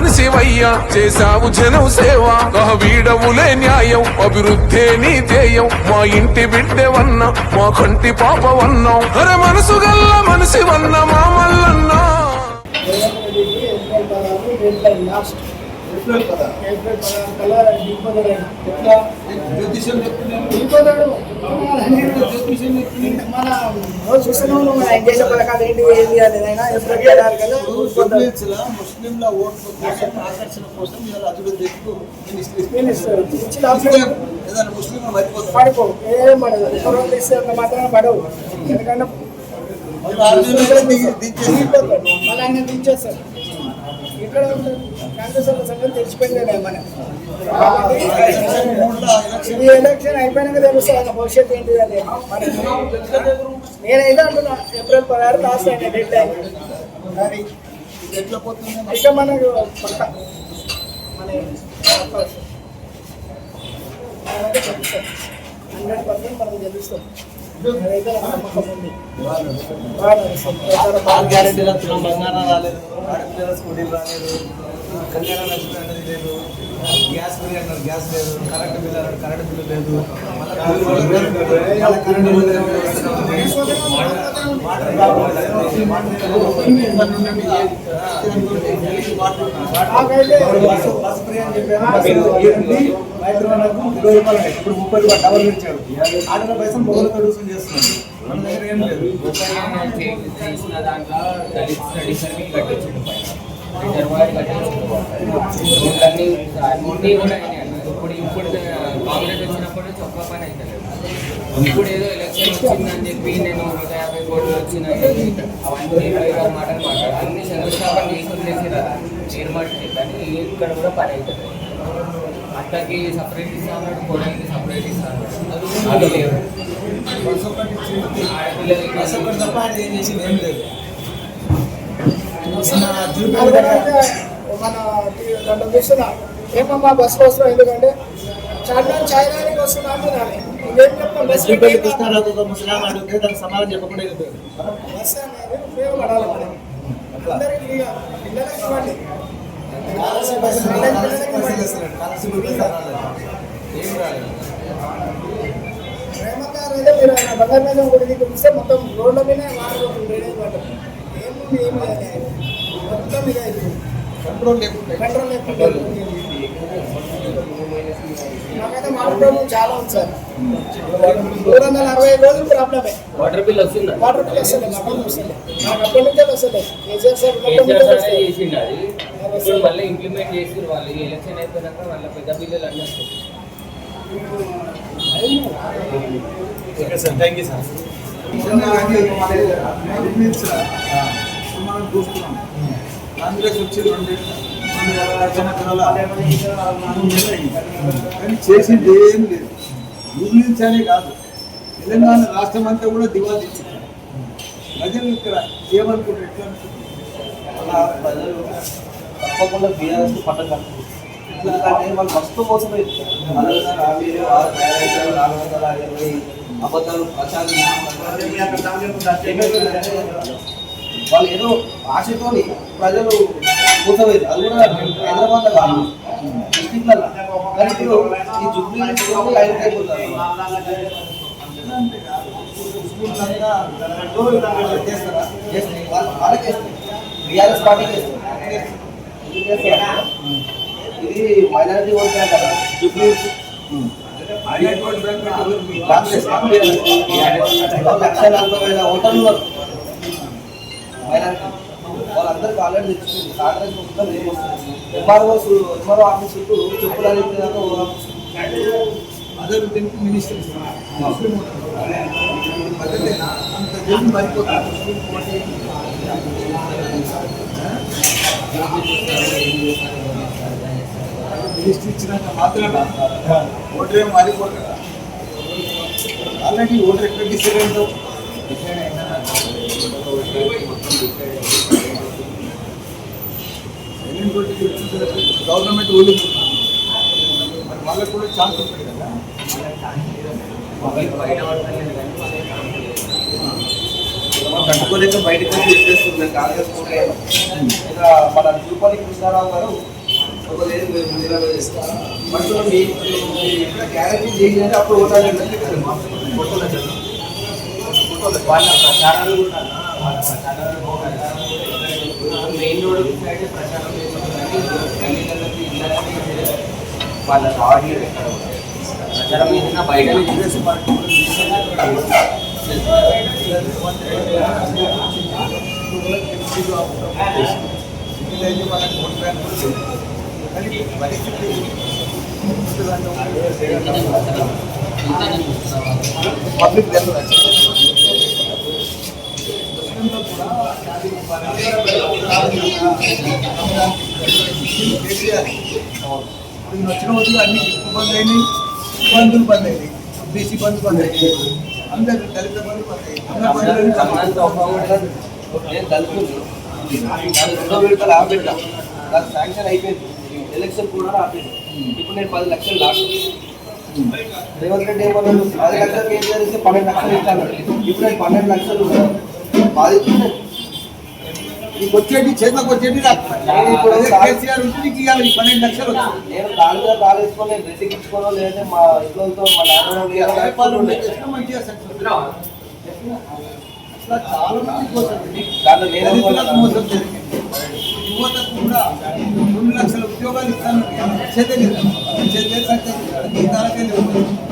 మనిషివయ్యా చేశావు జనం సేవ. వీడవులే న్యాయం అభివృద్ధే నీ ధ్యేయం. మా ఇంటి బిడ్డవన్న మా కంటి పాపవన్నాం అరే మనసు గల్ల మా మల్లన్నా. ఏప్రిల్ పదహారు. కల్లా దిగిపోతాడు ఆయన. ఎట్లా? చెప్తున్నాను దిగిపోతాడు ముస్లింల ఓట్ల కోసం ఆకర్షణ కోసం ఏదైనా ముస్లిం మరిపోతుంది పడిపో ఏం పడదు పడవు ఎందుకంటే దించేస్తారు ఇక్కడ ఉంటుంది కాంగ్రెస్ వాళ్ళ సంగతి తెలిసిపోయిందే మన. ఎలక్షన్ అయిపోయినాక తెలుస్తుంది భవిష్యత్ భవిష్యత్తు ఏంటి అని నేనైతే అంటున్నా ఏప్రిల్ పదహారు లాస్ట్ అయిన డెడ్ లైన్ అది. ఎట్లా పోతుంది ఇక మనకు పక్క మన హండ్రెడ్ పర్సెంట్ మనం తెలుస్తాం అదైతే నాకు నమ్మకం బంగారం రాలేదు. ఆడపిల్లల స్కూటీలు రాలేదు. కళ్యాణ లక్ష్మి అనేది లేదు. గ్యాస్ బిల్ అన్నారు గ్యాస్ లేదు కరెంట్ బిల్ అన్నారు కరెంట్ బిల్ లేదు బస్సు ఫ్రీ అని చెప్పారు. హైదరాబాద్కు ఇరవై రూపాయలు ఉన్నాయి. ఇప్పుడు ముప్పై రూపాయలు డబల్ ఇచ్చాడు ఆటల పైసలు మొగలు వసూలు చేస్తున్నాడు మన దగ్గర ఏం లేదు రోడ్లన్నీ అన్నీ కూడా అయినాయి ఇప్పుడు ఇప్పుడు కాంగ్రెస్ వచ్చినప్పుడు నుంచి ఒక్క పని అయితే ఇప్పుడు ఏదో ఎలక్షన్ వచ్చిందని చెప్పి నేను నూట యాభై కోట్లు వచ్చినాయి అవన్నీ మాటలు మాట్లాడు అన్ని శంకుస్థాపన చేసి కానీ ఇక్కడ కూడా పని అవుతుంది అట్టకి సపరేట్ ఇస్తాను కోడలికి సపరేట్ ఇస్తాను అది లేదు ఆడపిల్లలకి తప్ప ఏం చేసింది ఏం లేదు. మన దాంట్లో చూస్తున్నా. ఏమమ్మా బస్సు వస్తున్నాం ఎందుకంటే చార్మినార్ చాయడానికి వస్తున్నా అంటున్నాను. ఇంకేం చెప్తాం? దానికి సమాధానం చెప్పకుండా బస్సు అనేది ఉపయోగపడాలి మనం అందరికీ పిల్లలకి ఇవ్వండి. గారు అయితే మీరు బంగారు మీద గుడికి పిలిస్తే మొత్తం రోడ్ల మీద డ్రైనేజ్ వాటర్ ఏముంది ఏం లేదు మొత్తం ఇదే అయిపోయింది. కంట్రోల్ లేకుండా కంట్రోల్ లేకుండా నాకైతే వాటర్ ప్రాబ్లం చాలా ఉంది సార్. మూడు వందల అరవై రోజులు ప్రాబ్లమే. వాటర్ బిల్ వస్తుందా? వాటర్ బిల్ వస్తుంది మాకు వస్తుంది నాకు అప్పటి నుంచే వస్తుంది కేసీఆర్ సార్ ఉన్నప్పటి నుంచే కేసీఆర్ సార్ వస్తుంది. చేసిండు అది. ఇప్పుడు మళ్ళీ ఇంప్లిమెంట్ చేసి వాళ్ళు. ఎలక్షన్ అయిపోయినాక వాళ్ళ పెద్ద బిల్లులు అన్నీ okay sir thank you sir మనం చూస్తున్నాం. కాంగ్రెస్ వచ్చి రెండు సంవత్సరాల కానీ చేసింది ఏం లేదు. యూనియన్స్ కాదు. తెలంగాణ రాష్ట్రం అంతా కూడా దివాళీ ఇచ్చింది ప్రజలు ఇక్కడ ఏమనుకుంటారు? ఎట్లా ప్రజలు తప్పకుండా బీఆర్ఎస్ పట్టం ఎందుకంటే వాళ్ళు మస్తు కోసమే ఆరు నాలుగు వందల ఇరవై అబద్ధాలు ప్రచారం వాళ్ళు ఏదో ఆశతోని ప్రజలు మూసపోయారు అది కూడా హైదరాబాద్ కాదు డిస్టిక్లలో కానీ ఇప్పుడు ఈ జుబ్లీ అయిపోతారు చేస్తారా. వాళ్ళ-. బీఆర్ఎస్ చేస్తారు? ఇది మైనారిటీ ఓట్ బ్యాంక్ కదా జుబ్లీ కాంగ్రెస్ లక్ష నలభై వేల ఓటర్లు ఉన్నారు. వాళ్ళందరికీ ఆల్రెడీ తెచ్చుకుంది. కాంగ్రెస్ మొత్తం ఏం వస్తుంది. ఎంఆర్ఓ ఎంఆర్ఓ ఆఫీస్ చుట్టూ చెప్పులు అనేది అదర్ టెన్త్ మినిస్టర్ ముస్లిం బదలేనా అంత జల్ది మరిపోతారు మినిస్టర్ ఇచ్చినాక మాత్రమే ఓటర్ మారిపోరు కదా ఆల్రెడీ ఓటర్ ఎక్కడ డిసైడ్ అయిందో? గవర్నమెంట్ మరి వాళ్ళకు కూడా ఛాన్స్ ఉంటుంది కదా. తట్టుకోలేక బయటకు వచ్చి చెప్పేస్తుంది కాంగ్రెస్ కూడా మన తిరుపతి కృష్ణారావు గారు ఒక లేదు. మనుషులు ఇక్కడ గ్యారంటీ చేయాలి అప్పుడు ఓటాలు వాళ్ళ ప్రచారాలు కూడా వాళ్ళ ప్రచారాలు మెయిన్ రోడ్ ప్రచారం వాళ్ళ రావట్లేదు ఎక్కడ కూడా. ప్రచారం చేసిన బయట పబ్లిక్ ఇప్పుడు వచ్చిన రోజులు అన్ని బంద్ అయినాయి బంధువులు బంద్ అయినాయి బీసీ బంధు బంద్ అయినాయి అందరు దళిత బంధు బంద్ అయినాయి అందరు బంధువులు బంద్ అయినాయి. నేను దళితుడు నాకు రెండో విడతలు ఆపేట నాకు శాంక్షన్ అయిపోయింది ఎలక్షన్ కూడా ఆపేది ఇప్పుడు నేను పది లక్షలు లాస్ట్ రేవంత్ రెడ్డి ఏమన్నాడు పది లక్షలు ఏం చేస్తే పన్నెండు లక్షలు ఇస్తాను ఇప్పుడు నేను పన్నెండు లక్షలు బాధితున్నాను నీకు వచ్చేటి చేతిలోకి వచ్చేటి ఇప్పుడు కేసీఆర్ ఉంటే నీకు ఇవ్వాలి ఈ పన్నెండు లక్షలు వస్తుంది. నేను కాలు మీద కాలు వేసుకొని నేను రెడ్డికి లేదంటే మా ఇంట్లో మా నాన్న మంచిగా చాలా మంది జరిగింది. దాంట్లో నేను మోసం జరిగింది యువతకు కూడా రెండు లక్షల ఉద్యోగాలు ఇస్తాను ఇచ్చేదే లేదు ఇచ్చేదే సక్సెస్ లేదు.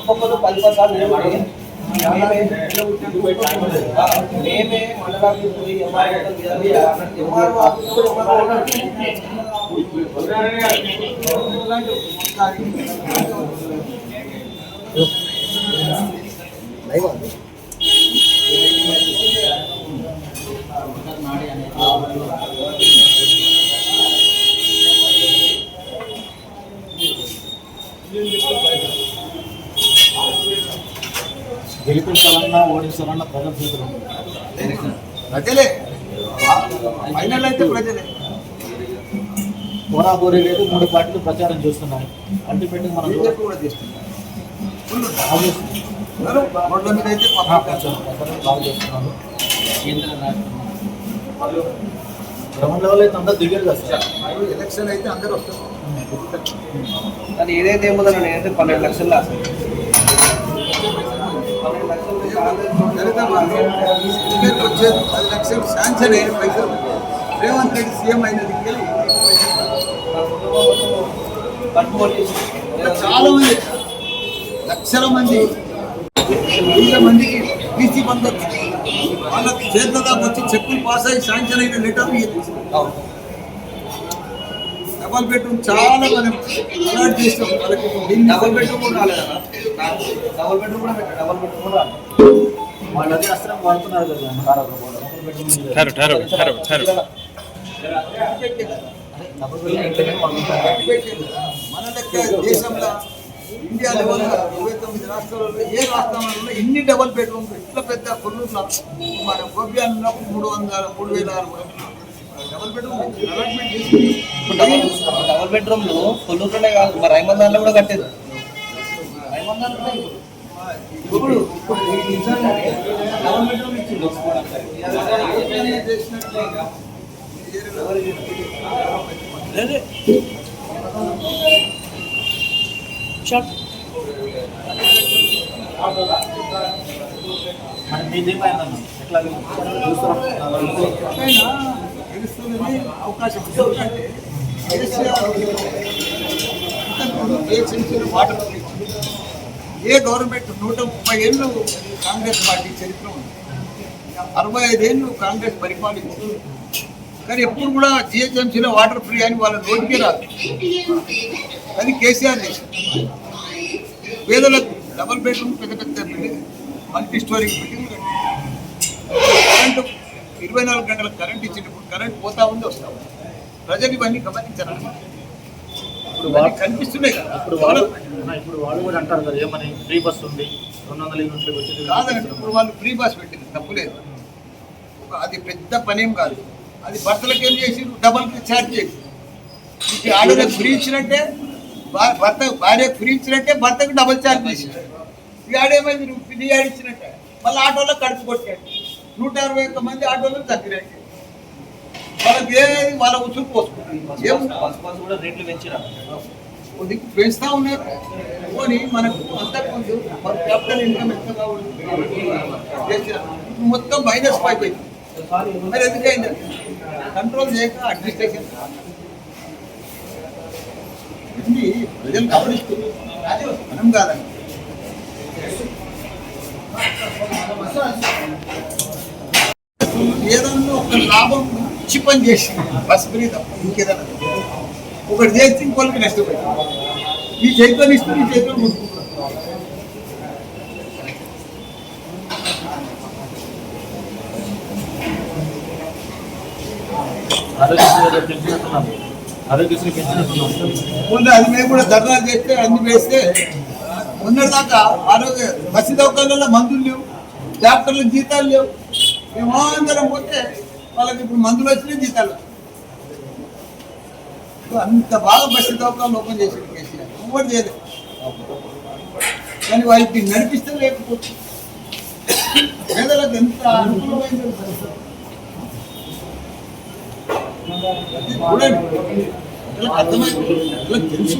ఒక్కొక్కరు పది పది సార్లు నిలబడి మేమే ఆ, మేమే మండలానికి పోయి ఎంఆర్ఓ చేయాలి గెలిపించాలన్నా ఓడించాలన్నా ప్రజల చేతులు ప్రజలే. ఫైనల్ అయితే ప్రజలే. పోరాబోరీ లేదు మూడు పార్టీలు ప్రచారం చేస్తున్నాయి అల్టిమేట్గా మనం కూడా చేస్తున్నారు. ఫుల్ బాగా చేస్తున్నాం. ఉన్నారు. రోడ్ల మీద అయితే ఆ, పబ్లిక్ ప్రచారం ప్రచారం బాగా చేస్తున్నారు. కేంద్ర రాష్ట్రం గ్రౌండ్ లెవెల్ అయితే అందరూ దిగారు కదా ఎలక్షన్ అయితే అందరూ వస్తారు. కానీ ఏదైతే ఏముందో నేనైతే పన్నెండు లక్షలు లాస్ పన్నెండు లక్షలు దళిత బంధు ఇక్కడికి వచ్చేది పది లక్షలు శాంక్షన్ అయిన పైసలు. రేవంత్ రెడ్డి సీఎం అయినది చాలా మంది లక్షల మంది ఇంత మందికి బీసీ బంధు వాళ్ళకి చేతుల దాకా వచ్చి చెప్పులు పాస్ అయ్యి శాంక్షన్ అయిన లెటర్ అవును. డబల్ బెడ్రూమ్ చాలా మనం అలాట్ చేస్తాం వాళ్ళకి డబుల్ బెడ్రూమ్ కూడా డబుల్ బెడ్రూమ్ కూడా డబుల్ బెడ్రూమ్ కూడా రాలేదు వాళ్ళు అదే అస్త్రం వాడుతున్నారు కదా మన లెక్క దేశంలో ఇండియా లెవెల్లో ఇరవై తొమ్మిది రాష్ట్రాలలో ఏ రాష్ట్రంలో ఇన్ని డబల్ బెడ్రూమ్ ఇట్లా పెద్ద కొల్లూరులో మన గోపియాలు ఉన్నప్పుడు మూడు వందల మూడు వేల ఆరు వందలు. డబల్ బెడ్రూమ్ బెడ్రూమ్లు కొల్లూరులోనే కాదు మరి రైమంద్ దాంట్లో కూడా కట్టేది. రైమంద్ దాంట్లో కూడా ఇప్పుడు ఇప్పుడు ఈ నిజంగానే డబుల్ బెడ్రూమ్ ఇచ్చిండు. మరి మీదేమైందన్న ఎట్లా? చూస్తున్నాం తెలుస్తుందని అవకాశం ఉంది. ఎందుకంటే కేసీఆర్ ఏ చిన్న చిన్న వాటర్ ఏ గవర్నమెంట్ నూట ముప్పై ఏళ్ళు కాంగ్రెస్ పార్టీ చరిత్ర ఉంది. అరవై ఐదేళ్ళు కాంగ్రెస్ పరిపాలించింది. కానీ ఎప్పుడు కూడా జిహెచ్ఎంసీలో వాటర్ ఫ్రీ అని వాళ్ళ నోటికే రాదు. అది కేసీఆర్ చేసింది. పేదలకు డబల్ బెడ్రూమ్ పెద్ద పెద్ద building multi storey building current ఇరవై నాలుగు గంటల కరెంట్ ఇచ్చినప్పుడు కరెంట్ పోతా ఉంది వస్తా ఉంది. ప్రజలు ఇవన్నీ గమనించారు ఇప్పుడు వాళ్ళు కనిపిస్తున్నాయి కదా. ఇప్పుడు వాళ్ళు ఇప్పుడు వాళ్ళు కూడా అంటారు కదా ఏమని? ఫ్రీ బస్ ఉంది. రెండు వందల యూనిట్లకు వచ్చేది కాదండి ఇప్పుడు వాళ్ళు ఫ్రీ బస్ పెట్టింది. తప్పులేదు అది పెద్ద పనేం కాదు. అది భర్తలకు ఏం చేసి డబల్ ఛార్జ్ చేసి ఆడలకు ఫ్రీ ఇచ్చినట్టే భర్త భార్యకు ఫ్రీ ఇచ్చినట్టే భర్తకు డబల్ ఛార్జ్ చేసి ఈ ఆడేమైంది? నువ్వు ఫ్రీ ఆడిచ్చినట్టే మళ్ళీ ఆటోలో కడుపు కొట్టాడు నూట అరవై ఒక్క మంది ఆటోలో తగ్గినట్టు వాళ్ళకి ఏది వాళ్ళ ఉసురు కొద్దిగా పెంచుతా ఉన్నారు. పోనీ మనకు అంత కొంచెం మన క్యాపిటల్ ఇన్కమ్ ఎంత కావాలి మొత్తం మైనస్ అయింది మరి ఎందుకైంది కంట్రోల్ చేయక అడ్మినిస్ట్రేషన్. ఇది ప్రజలు గమనిస్తున్నారు. మనం కాదండి. ఏదన్నా ఒక లాభం ఇచ్చి పని చేసి బస్ ఫ్రీ తప్ప ఇంకేదన్నా ఒకటి చేసి ఇంకోళ్ళకి నష్టపోయింది. ఈ చేతితో ఇస్తూ ఈ చేతితో ముట్టుకుంటారు ఆరోగ్యశ్రీ ఏదో పెంచినట్టున్నారు ఆరోగ్యశ్రీ పెంచినట్టున్నారు ముందు అది మేము కూడా ధర్నా చేస్తే అన్ని వేస్తే మొన్నటిదాకా ఆరోగ్య బస్సు దవాఖానాల్లో మందులు లేవు డాక్టర్లకు జీతాలు లేవు. మేము పోతే వాళ్ళకి ఇప్పుడు మందులు వచ్చినాయి జీతాలు అంత బాగా బస్సు దవాఖానాలు ఓపెన్ చేశాడు కేసీఆర్. ఎవరు చేయలేదు. కానీ వాళ్ళకి నడిపిస్తే లేకపోతే పేదలకు ఎంత అనుకూలమైన చూడండి అర్థమైంది. తెలుసు.